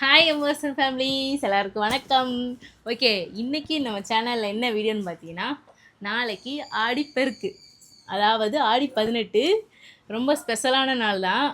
Hi Emerson families எல்லாருக்கும் வணக்கம். Okay இன்னைக்கு நம்ம சேனலில் என்ன வீடியோன்னு பார்த்தீங்கன்னா நாளைக்கு ஆடிப்பெருக்கு. அதாவது ஆடி பதினெட்டு. ரொம்ப ஸ்பெஷலான நாள் தான்.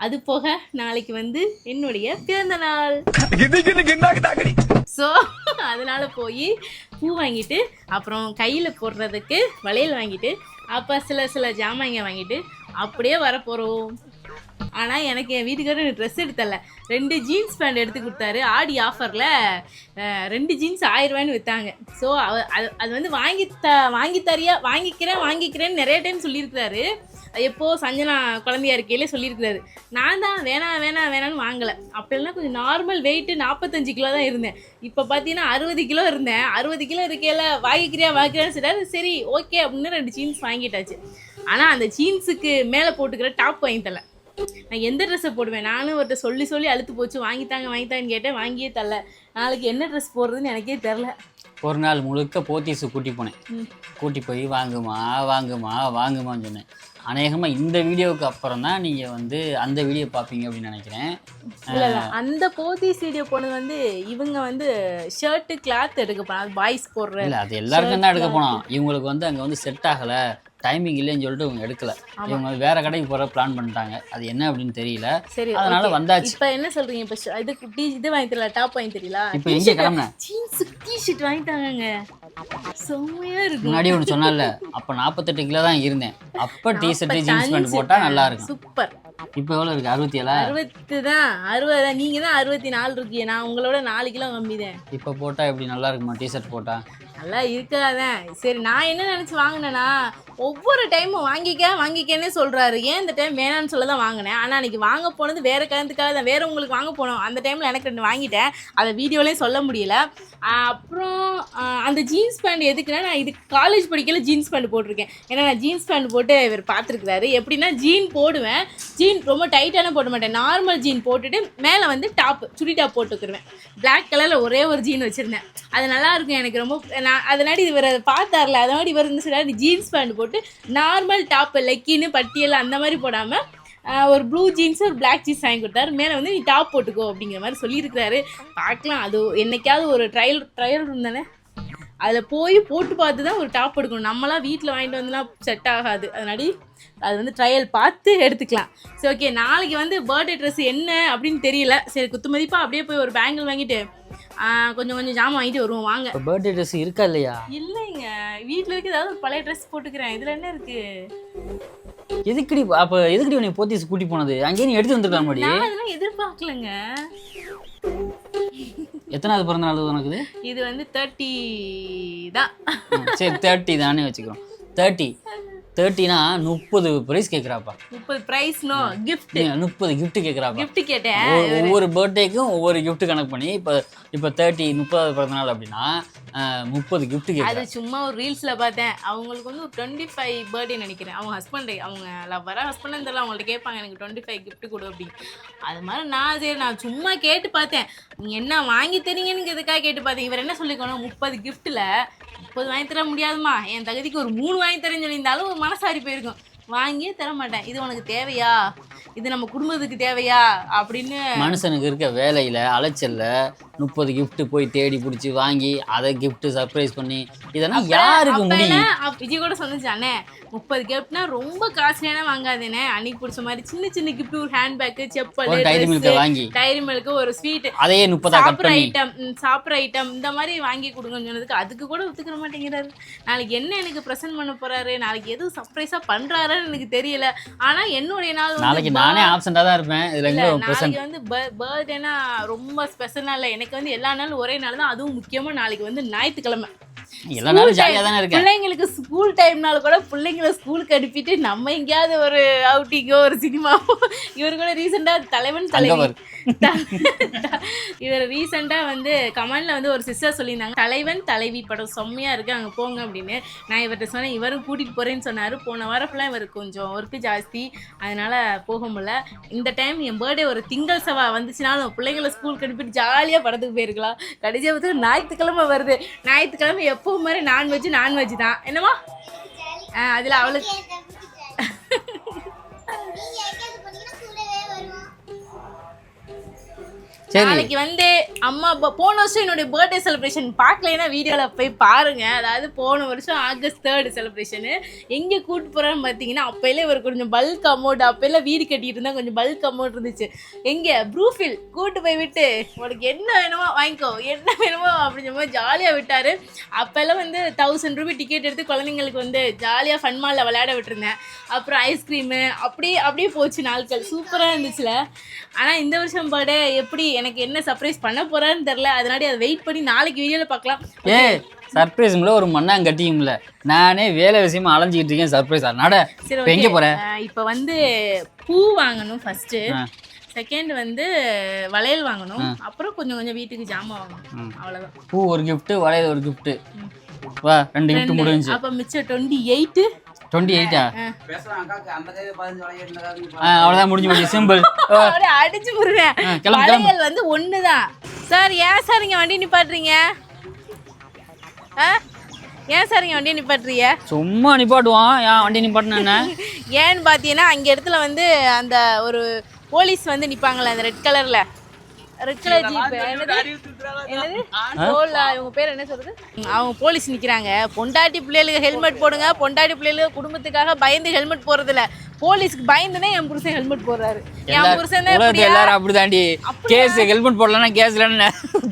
அது போக நாளைக்கு வந்து என்னுடைய பிறந்த நாள். ஸோ அதனால் போய் பூ வாங்கிட்டு அப்புறம் கையில் போடுறதுக்கு வளையல் வாங்கிட்டு அப்போ சில சில ஜாமாங்க வாங்கிட்டு அப்படியே வரப்போகிறோம் ஆனால் எனக்கு என் வீட்டுக்காரர் ட்ரெஸ் எடுத்தல ரெண்டு ஜீன்ஸ் பேண்ட் எடுத்து கொடுத்தாரு. ஆடி ஆஃபரில் ரெண்டு ஜீன்ஸ் ஆயிரரூவான்னு விற்றாங்க ஸோ அது அது வந்து வாங்கி த வாங்கி தரியா வாங்கிக்கிறேன் வாங்கிக்கிறேன்னு நிறைய டைம் சொல்லியிருக்கிறாரு. அது எப்போ சஞ்சனா குழந்தையா இருக்கையிலே சொல்லியிருக்கிறாரு. நான் தான் வேணாம் வேணாம் வேணான்னு வாங்கலை. அப்படிலாம் கொஞ்சம் நார்மல் வெயிட்டு நாற்பத்தஞ்சு கிலோ தான் இருந்தேன். இப்போ பார்த்தீங்கன்னா அறுபது கிலோ இருந்தேன். அறுபது கிலோ இருக்கையில் வாங்கிக்கிறியா வாங்கிக்கிறான்னு சொல்லிட்டாரு. சரி ஓகே அப்படின்னு ரெண்டு ஜீன்ஸ் வாங்கிட்டாச்சு. ஆனால் அந்த ஜீன்ஸுக்கு மேலே போட்டுக்கிற டாப் வாங்கி தரல நான் எந்த ட்ரெஸ்ஸை போடுவேன்? நானும் ஒருத்தர் சொல்லி சொல்லி அழுத்து போச்சு. வாங்கித்தாங்க வாங்கித்தாங்கன்னு கேட்டேன். வாங்கியே தரல. நாளைக்கு என்ன ட்ரெஸ் போடுறதுன்னு எனக்கே தெரில ஒரு நாள் முழுக்க போத்தீஸு கூட்டி போனேன். கூட்டி போய் வாங்குமா வாங்குமா வாங்குமான்னு சொன்னேன். அநேகமாக இந்த வீடியோவுக்கு அப்புறம் தான் நீங்கள் வந்து அந்த வீடியோ பார்ப்பீங்க அப்படின்னு நினைக்கிறேன். அந்த போத்தீஸ் வீடியோ போனது வந்து இவங்க வந்து ஷர்ட்டு கிளாத் எடுக்க போனாங்க. பாய்ஸ் போடுற இல்லை அது எல்லாருக்கும் தான் எடுக்க போனோம். இவங்களுக்கு வந்து அங்கே வந்து செட் ஆகலை. டைமிங் இல்லைன்னு சொல்லிட்டு இவங்க எடுக்கல. இவங்க வேற கடைக்கு போகிற பிளான் பண்ணிட்டாங்க. அது என்ன அப்படின்னு தெரியல. சரி அதனால. வந்தாச்சு. இப்ப என்ன சொல்றீங்க? இப்ப ஷ- இது டி இது வாங்கி தரல டாப் வாங்கி தெரியல இப்போ எங்கே கிளம்புனேன் ஜீன்ஸ் டிஷர்ட் வாங்கிட்டாங்கங்க செம்மையா இருக்கு முன்னாடி ஒன்று சொன்னால அப்போ நாற்பத்தெட்டு கிலோ தான் இருந்தேன். அப்போ டிஷர்ட்டு ஜீன்ஸ் பேண்ட் போட்டால் நல்லா இருக்கும். சூப்பர் இப்போ எவ்வளோ இருக்குது அறுபத்தி ஏழா அறுபத்து தான். அறுபது தான். நீங்க தான் அறுபத்தி நாலு இருக்கீங்க. நான் உங்களோட நாலு கிலோ கம்மி தான் இப்போ போட்டால் எப்படி நல்லா இருக்குமா டிஷர்ட் போட்டால் நல்லா இருக்காதான் சரி நான் என்ன நினச்சி வாங்கினேன்னா ஒவ்வொரு டைமும் வாங்கிக்க வாங்கிக்கன்னே சொல்கிறாரு ஏன் இந்த டைம் வேணான்னு சொல்ல தான் வாங்கினேன். ஆனால் அன்றைக்கி வாங்க போனது வேறு காரணத்துக்காக தான். வேறு உங்களுக்கு வாங்க போனோம். அந்த டைமில் எனக்கு ரெண்டு வாங்கிட்டேன். அதை வீடியோலேயும் சொல்ல முடியல. அப்புறம் அந்த ஜீன்ஸ் பேண்ட் எதுக்குன்னா நான் இது காலேஜ் படிக்கல ஜீன்ஸ் பேண்ட் போட்டிருக்கேன். ஏன்னா நான் ஜீன்ஸ் பேண்ட் போட்டு இவர் பார்த்துருக்குறாரு. எப்படின்னா ஜீன் போடுவேன். ஜீன் ரொம்ப டைட்டான போட மாட்டேன். நார்மல் ஜீன் போட்டுட்டு மேலே வந்து டாப் சுடி டாப் போட்டுக்கிருவேன் பிளாக் கலரில் ஒரே ஒரு ஜீன் வச்சுருந்தேன். அது நல்லா இருக்கும். எனக்கு ரொம்ப நான் அதனாடி இவர் அதை பார்த்தார்ல அதனாடி இவர் இருந்து சொல்றாரு ஜீன்ஸ் பேண்ட் போட்டு நார்மல் டாப் லெக்கின்னு பட்டியல் அந்த மாதிரி போடாமல் ஒரு ப்ளூ ஜீன்ஸ் ஒரு பிளாக் ஜீன்ஸ் வாங்கி கொடுத்தாரு. மேலே வந்து நீ டாப் போட்டுக்கோ அப்படிங்கிற மாதிரி சொல்லியிருக்கிறாரு. பார்க்கலாம். அது என்னைக்காவது ஒரு ட்ரையல் ட்ரையல் இருந்தானே அதில் போய் போட்டு பார்த்து தான் ஒரு டாப் எடுக்கணும். நம்மளாம் வீட்டில் வாங்கிட்டு வந்துலாம் செட் ஆகாது. அதனாடி அது வந்து ட்ரையல் பார்த்து எடுத்துக்கலாம். சரி ஓகே நாளைக்கு வந்து பர்த்டே ட்ரெஸ் என்ன அப்படின்னு தெரியல. சரி குத்து மதிப்பாக அப்படியே போய் ஒரு பேங்கிள் வாங்கிட்டு கொஞ்சம் கொஞ்சம் ஜாமான் வாங்கிட்டு வருவோம். வாங்க. பர்த்டே ட்ரெஸ் இருக்கா இல்லையா? இல்லைங்க. வீட்டில் இருக்க ஏதாவது ஒரு பழைய ட்ரெஸ் போட்டுக்கிறேன். இதில் என்ன இருக்கு? எதுக்குடி அப்போ எதுக்குடி உன்னை போத்தீஸ் கூட்டி போனது? அங்கேயே நீ எடுத்து வந்துருக்கலாம் முடி நான் அதெல்லாம் எதிர்பார்க்கலங்க. எத்தனாவது பிறந்த நாள் உனக்கு இது? வந்து தேர்ட்டி தான். சரி தேர்ட்டி தானே வச்சுக்கிறோம் தேர்ட்டி தேர்ட்டினா முப்பது ப்ரைஸ் கேட்குறாப்பா முப்பது ப்ரைஸ் நோ கிஃப்ட் முப்பது gift கேட்குறாப்பா கிஃப்ட் கேட்டேன் ஒவ்வொரு பர்த்டேக்கும் ஒவ்வொரு gift கணக்கு பண்ணி இப்போ இப்போ தேர்ட்டி முப்பதாவது பிறந்த நாள் அப்படின்னா முப்பது gift அது சும்மா ஒரு ரீல்ஸில் பார்த்தேன். அவங்களுக்கு வந்து ஒரு டுவெண்ட்டி ஃபைவ் பர்த்டே நினைக்கிறேன். அவங்க ஹஸ்பண்ட் அவங்க லவ்வரா ஹஸ்பண்ட் தெரியல அவங்கள்ட்ட கேட்பாங்க எனக்கு டுவெண்ட்டி ஃபைவ் gift கொடு அப்படின்னு. அது மாதிரி நான் சரி நான் சும்மா கேட்டு பார்த்தேன். நீ என்ன வாங்கி தரீங்கன்னு எதுக்காக கேட்டு பார்த்தேன்? இவர் என்ன சொல்லிக்கணும் முப்பது கிஃப்ட்டில் முப்பது வாங்கி தர முடியாதுமா என் தகுதிக்கு ஒரு மூணு வாங்கி தரேன்னு சொல்லியிருந்தாலும் மனசாரி போயிருக்கும். வாங்கியே தர மாட்டேன் இது உனக்கு தேவையா? இது நம்ம குடும்பத்துக்கு தேவையா? அப்படின்னு மனுஷனுக்கு இருக்க வேலையில் அலைச்சல்ல முப்பது gift போய் தேடி பிடிச்சி வாங்கி அதை gift சர்ப்ரைஸ் பண்ணி இதெல்லாம் யாருக்கு முடியும்? விஜய் கூட சொன்னுச்சு அண்ணே முப்பது கிஃப்ட்னா ரொம்ப காஸ்ட்லியான வாங்காதேனே. அன்னைக்கு பிடிச்ச மாதிரி சின்ன சின்ன கிஃப்ட் ஒரு ஹேண்ட்பேக் செப்பல் ஒரு டைரி மில்கை வாங்கி. டைரி மில்க் ஒரு ஸ்வீட் அதையே முப்பதா சாப்பிட்ற ஐட்டம் சாப்பிட்ற ஐட்டம் இந்த மாதிரி வாங்கி கொடுங்கன்னு சொன்னதுக்கு அதுக்கு கூட ஒத்துக்கிற மாட்டேங்கிறாரு. நாளைக்கு என்ன எனக்கு ப்ரெசென்ட் பண்ண போறாரு? நாளைக்கு எதுவும் சர்ப்ரைஸா பண்றாருன்னு எனக்கு தெரியல. ஆனா என்னுடைய நாள் நாளைக்கு நானே ஆப்சென்ட்டாக தான் இருப்பேன். இதில் நாளைக்கு வந்து பர்த்டேனா ரொம்ப ஸ்பெஷலா இல்லை. எனக்கு வந்து எல்லா நாளும் ஒரே நாள் தான் அதுவும் முக்கியமா நாளைக்கு வந்து ஞாயிற்றுக்கிழமை. எல்லா நாளும் ஜாலியாக தானே இருக்கேன். பிள்ளைங்களுக்கு ஸ்கூல் டைம்னால கூட பிள்ளைங்களை ஸ்கூலுக்கு அனுப்பிட்டு நம்ம எங்கேயாவது ஒரு அவுட்டிங்கோ ஒரு சினிமாவோ இவர் கூட ரீசெண்டாக தலைவன் தலைவி. அங்க இவர் ரீசெண்டாக வந்து கமெண்ட்ல வந்து ஒரு சிஸ்டர் சொல்லியிருந்தாங்க. தலைவன் தலைவி படம் செம்மையா இருக்கு அங்கே போங்க அப்படின்னு. நான் இவர்கிட்ட சொன்னேன் இவரும் கூட்டிட்டு போறேன்னு சொன்னாரு. போன வாரம் ஃபுல்லாக இவருக்கு கொஞ்சம் ஒர்க்கு ஜாஸ்தி. அதனால போக முடியல. இந்த டைம் என் பர்த்டே ஒரு திங்கள் செவ்வாய் வந்துச்சுனாலும் பிள்ளைங்களை ஸ்கூலுக்கு அனுப்பிட்டு ஜாலியாக படத்துக்கு போயிருக்கலாம். கடைசியாக பார்த்து ஞாயிற்றுக்கிழமை வருது. ஞாயிற்றுக்கிழமை எப்பவும் மாதிரி நான்வெஜ் நான்வெஜ் தான். என்னமா ஆ அதில் அவளுக்கு நாளைக்கு வந்து அம்மா போன வருஷம் என்னுடைய பர்த்டே செலிப்ரேஷன் பார்க்கலன்னா வீடியோவில் போய் பாருங்க. அதாவது போன வருஷம் ஆகஸ்ட் தேர்டு செலிப்ரேஷனு எங்கே கூட்டு போகிறான்னு பார்த்தீங்கன்னா அப்போயிலே ஒரு கொஞ்சம் பல்க் அமௌண்ட் அப்போல்லாம் வீடு கட்டிட்டு இருந்தால் கொஞ்சம் பல்க் அமௌண்ட் இருந்துச்சு. எங்கே? ப்ரூஃபில் கூட்டு போய் விட்டு உனக்கு என்ன வேணுமோ வாங்கிக்கோ என்ன வேணுமோ அப்படின்னு மாதிரி ஜாலியாக விட்டார். அப்போல்லாம் வந்து தௌசண்ட் ருபி டிக்கெட் எடுத்து குழந்தைங்களுக்கு வந்து ஜாலியாக ஃபன் மாலில் விளையாட விட்டுருந்தேன். அப்புறம் ஐஸ்கிரீமு அப்படியே அப்படியே போச்சு நாட்கள். சூப்பராக இருந்துச்சுல. ஆனால் இந்த வருஷம் பர்த்டே எப்படி எனக்கு என்ன சர்ப்ரைஸ் பண்ண போறான்னு தெரில அதனால அதை வெயிட் பண்ணி நாளைக்கு வீடியோவில் பார்க்கலாம். ஏ சர்ப்ரைஸும்ல ஒரு மண்ணாங்கட்டியும்ல நானே வேலை விஷயமா அலைஞ்சிக்கிட்டு இருக்கேன் சர்ப்ரைஸ் நட சரி இப்போ எங்கே போற? இப்போ வந்து பூ வாங்கணும் ஃபர்ஸ்ட்டு ஆ. செகண்ட் வந்து வளையல் வாங்கணும். அப்புறம் கொஞ்சம் கொஞ்சம் வீட்டுக்கு ஜாமான் வாங்கணும். அவ்வளோதான் பூ ஒரு gift வளையல் ஒரு gift. வா ரெண்டு gift முடிஞ்சு அப்போ மிச்சம் டுவெண்ட்டி எயிட்டு டுவெண்ட்டி எயிட்டா அவ்வளோதான் முடிஞ்சு போச்சு சிம்பிள் அடிச்சு கிளம்பு. வளையல் வந்து ஒன்று தான் சார் ஏன் சார் இங்கே வண்டி நிப்பாட்டுறீங்க? ஆ? ஏன் சார் இங்கே வண்டி நிப்பாட்டுறீங்க? சும்மா நிப்பாட்டுவான். ஏன் வண்டி நிப்பாட்டினா ஏன்னு பார்த்தீங்கன்னா அங்கே இடத்துல வந்து அந்த ஒரு போலீஸ் வந்து நிற்பாங்களே அந்த ரெட் கலரில் ரெட் கலர் ஜீப் இவங்க பேர் என்ன சொல்றது? அவங்க போலீஸ் நிற்கிறாங்க பொண்டாட்டி பிள்ளைகளுக்கு ஹெல்மெட் போடுங்க. பொண்டாட்டி பிள்ளைகளுக்கு குடும்பத்துக்காக பயந்து ஹெல்மெட் போடுறதில்ல. போலீஸ்க்கு பயந்துனே என் புருஷன் ஹெல்மெட் போடுறாரு. என் புருஷன் எல்லாரும் அப்படிதாண்டி. கேஸ் ஹெல்மெட் போடலன்னா கேஸ் இல்லைன்னு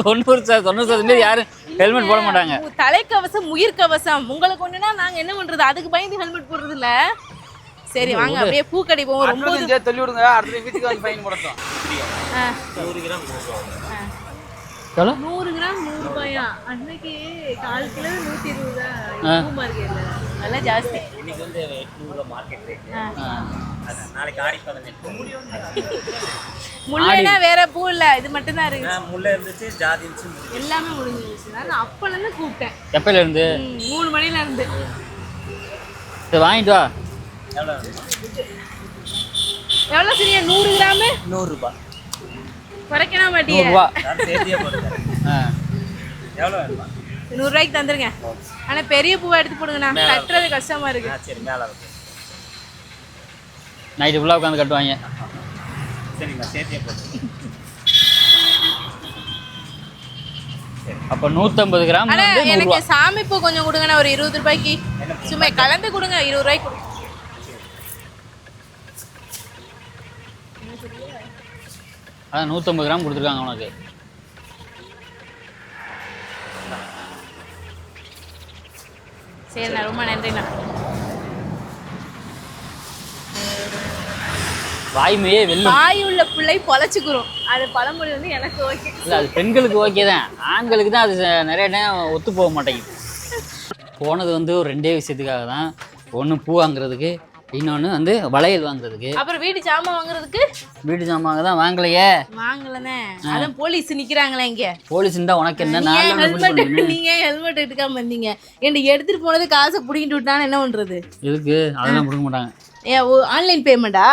தொண்ணூறு தொண்ணூறு சதவீதம் யாரும் ஹெல்மெட் போட மாட்டாங்க. தலைக்கவசம் உயிர் கவசம் உங்களுக்கு ஒண்ணுனா நாங்க என்ன பண்றது? அதுக்கு பயந்து ஹெல்மெட் போடுறது இல்ல சரி வாங்க அப்படியே பூக்கடை போவோம். ரொம்ப இங்கே தள்ளி விடுங்க அடுத்த வீட்டுக்கு வந்து ஃபைன் போடட்டும் ஆ. எவ்வளோ நூறு கிராம் நூறு ரூபாயா? அன்னைக்கு கால் கிலோ நூத்தி இருபது. பூ மார்க்கெட்ல நல்லா ஜாஸ்தி. இன்னைக்கு வந்து எட்நூறுவா மார்க்கெட் ரேட் நாளைக்கு ஆடி பதினெட்டு முல்லைனா வேற பூ இல்ல. இது மட்டும் தான் இருக்கு. நான் முல்லை இருந்துச்சு ஜாதி இருந்துச்சு. எல்லாமே முடிஞ்சிருச்சு. நான் அப்பல இருந்து கூப்பிட்டேன். எப்பையில இருந்து மூணு மணில இருந்து சரி வாங்கிட்டு வா. எவ்வளோ? எவ்வளவு சரியா நூறு கிராம்? நூறுரூபா குறைக்கணும் மாட்டியே எவ்வளோ வேணுமா? நூறு ரூபாய்க்கு தந்துருங்க. ஆனா பெரிய பூவா எடுத்து போடுங்கண்ணா. கட்டுறது கஷ்டமா இருக்கு. சரி மேலே இருக்கு நைட்டு ஃபுல்லாக உட்காந்து கட்டுவாங்க. சரி நான் சேர்த்தியே போட்டு அப்போ நூற்றம்பது கிராம் எனக்கு சாமி பூ கொஞ்சம் கொடுங்கண்ணா. ஒரு இருபது ரூபாய்க்கு. சும்மா கலந்து கொடுங்க. இருபது ரூபாய்க்கு அதான் நூற்றம்பது கிராம் கொடுத்துருக்காங்க உனக்கு சரிண்ணா ரொம்ப நன்றிண்ணா. வாய்மையே வெல்லும். வாய் உள்ள பிள்ளை பொழைச்சுக்கிறோம் அது பழமொழி வந்து எனக்கு ஓகே. இல்லை அது பெண்களுக்கு ஓகே தான். ஆண்களுக்கு தான் அது நிறைய டைம் ஒத்து போக மாட்டேங்குது. போனது வந்து ஒரு ரெண்டே விஷயத்துக்காக தான். ஒன்று பூ வாங்குறதுக்கு இன்னொன்று வந்து வளையல் வாங்குறதுக்கு. அப்புறம் வீட்டு ஜாமான் வாங்குறதுக்கு? வீட்டு ஜாமாங்க தான் வாங்கலையே. வாங்கலனே அதான் போலீஸ் நிக்கிறாங்களே இங்க. போலீஸ் இருந்தால் உனக்கு என்ன? நாலு ஹெல்மெட் நீங்க ஹெல்மெட் எடுக்காம வந்தீங்க என்ன எடுத்துட்டு போனது காசை புடிங்கிட்டு விட்டான்னு என்ன பண்றது? எதுக்கு? அதெல்லாம் கொடுக்க மாட்டாங்க. ஏ ஆன்லைன் பேமெண்டா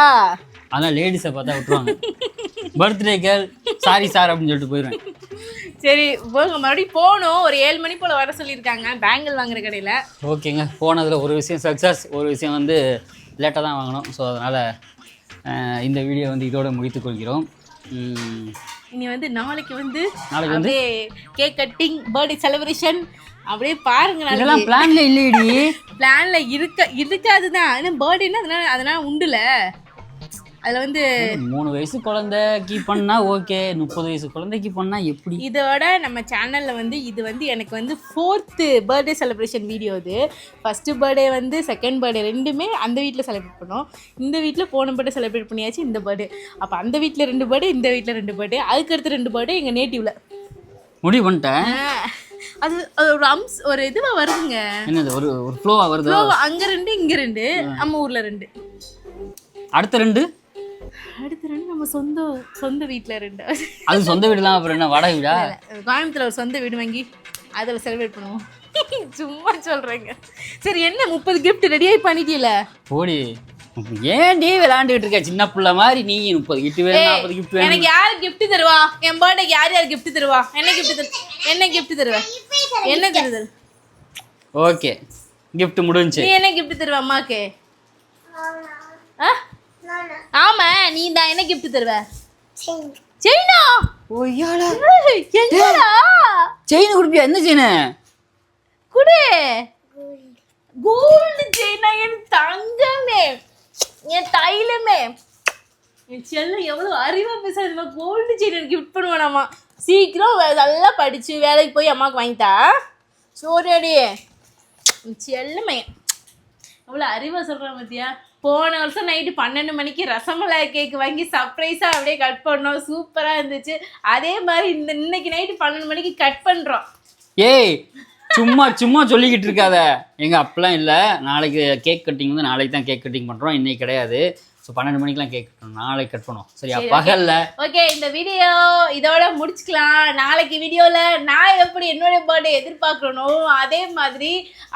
அதெல்லாம் லேடிஸை பார்த்தா விட்டுருவாங்க. பர்த்டே கேர்ள் சாரி சார் அப்படின்னு சொல்லிட்டு போயிடுவேன் சரி போங்க மறுபடியும் போகணும். ஒரு ஏழு மணி போல வர சொல்லியிருக்காங்க பேங்கிள் வாங்குற கடையில. ஓகேங்க. போனதில் ஒரு விஷயம் சக்ஸஸ் ஒரு விஷயம் வந்து லேட்டாக தான் வாங்கணும். ஸோ அதனால் இந்த வீடியோ வந்து இதோட முடித்துக் கொள்கிறோம். இனி வந்து நாளைக்கு வந்து நாளைக்கு வந்து? கேக் கட்டிங் பர்த்டே செலிப்ரேஷன் அப்படியே பாருங்க இதெல்லாம் பிளான்ல இல்லையடி. பிளான்ல இருக்க இருக்காதுதான். ஏன்னா பர்த்டேன்னா அதனால அதனால உண்டுல. அதுல வந்து மூணு வயசு குழந்தைக்கு பண்ணா ஓகே முப்பது வயசு குழந்தைக்கு பண்ணா எப்படி? இதோட நம்ம சேனல்ல வந்து இது வந்து எனக்கு வந்து ஃபோர்த்து பர்த்டே செலிப்ரேஷன் வீடியோ இது. ஃபர்ஸ்ட் பர்த்டே வந்து செகண்ட் பர்த்டே ரெண்டுமே அந்த வீட்டில் செலிப்ரேட் பண்ணோம். இந்த வீட்டில் போன பர்த்டே செலிப்ரேட் பண்ணியாச்சு இந்த பர்த்டே அப்போ அந்த வீட்டில் ரெண்டு பர்த்டே இந்த வீட்டில் ரெண்டு பர்த்டே அதுக்கடுத்து ரெண்டு பர்த்டே எங்கள் நேட்டிவ்ல முடிவு பண்ணிட்டேன். அது அது ஒரு அம்ஸ் ஒரு இதுவா வருதுங்க. என்னது ஒரு ஒரு ஃப்ளோவா வருதா? அங்க ரெண்டு இங்க ரெண்டு. நம்ம ஊர்ல ரெண்டு. அடுத்து ரெண்டு? நம்ம சொந்த சொந்த வீட்ல ரெண்டு. அது சொந்த வீடுலாம் அப்புறம் என்ன வாடகை வீடா? கோயம்புத்தூர்ல ஒரு சொந்த வீடு வாங்கி அதில் செலிப்ரேட் பண்ணுவோம். சும்மா சொல்றேங்க. சரி என்ன முப்பது gift ரெடியாகி பண்ணிட்டீல போடி. ஏன்டி விளையாண்டுக்கிட்டு இருக்க? சின்ன பிள்ளை மாதிரி நீ முப்பது கிஃப்ட் வேணும் நாற்பது கிஃப்ட் வேணும். எனக்கு யார் gift தருவா? என் பர்த்டேக்கு யார் யார் gift தருவா? என்ன gift தரு என்ன gift தருவ? என்ன தரு? ஓகே கிஃப்ட் முடிஞ்சுச்சு. நீ என்ன gift தருவ அம்மாக்கு? ஆ? ஆமா நீ தான் என்ன gift தருவ? செயினா. ஒய்யாடா என்னடா? செயின் கொடுப்பியா? எந்த செயின்? குடு. கோல்டு செயினா என் தங்கமே. என் தைலமே. என் செல்லம் எவ்வளவு அறிவா பேசுறது கோல்டு செயின் கிஃப்ட் பண்ணுவானாமா. சீக்கிரம் நல்லா படிச்சு வேலைக்கு போய் அம்மாவுக்கு வாங்கித்தா. சோரியாடி செல்லமே. எவ்வளோ அறிவா சொல்கிறேன் பார்த்தியா போன வருஷம் நைட்டு பன்னெண்டு மணிக்கு ரசமலாய் கேக் வாங்கி சர்ப்ரைஸாக அப்படியே கட் பண்ணோம். சூப்பராக இருந்துச்சு. அதே மாதிரி இந்த இன்னைக்கு நைட்டு பன்னெண்டு மணிக்கு கட் பண்ணுறோம் ஏய் சும்மா சும்மா சொல்லிக்கிட்டு இருக்காத. எங்க அப்பெல்லாம் இல்லை. நாளைக்கு கேக் கட்டிங் வந்து நாளைக்கு தான் கேக் கட்டிங் பண்ணுறோம் இன்னைக்கு கிடையாது. ஸோ பன்னெண்டு மணிக்கெலாம் கேக் கட்டணும் நாளைக்கு கட் பண்ணுவோம் சரியா? பகல்ல. ஓகே இந்த வீடியோ இதோட முடிச்சுக்கலாம். நாளைக்கு வீடியோவில் நான் எப்படி என்னுடைய பர்த்டே எதிர்பார்க்கறனோ அதே மாதிரி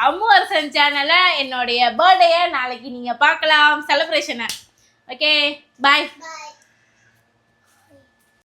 அம்மு அரசன் சேனலில் என்னுடைய பர்த்டேயை நாளைக்கு நீங்கள் பார்க்கலாம். செலிப்ரேஷனை ஓகே பாய்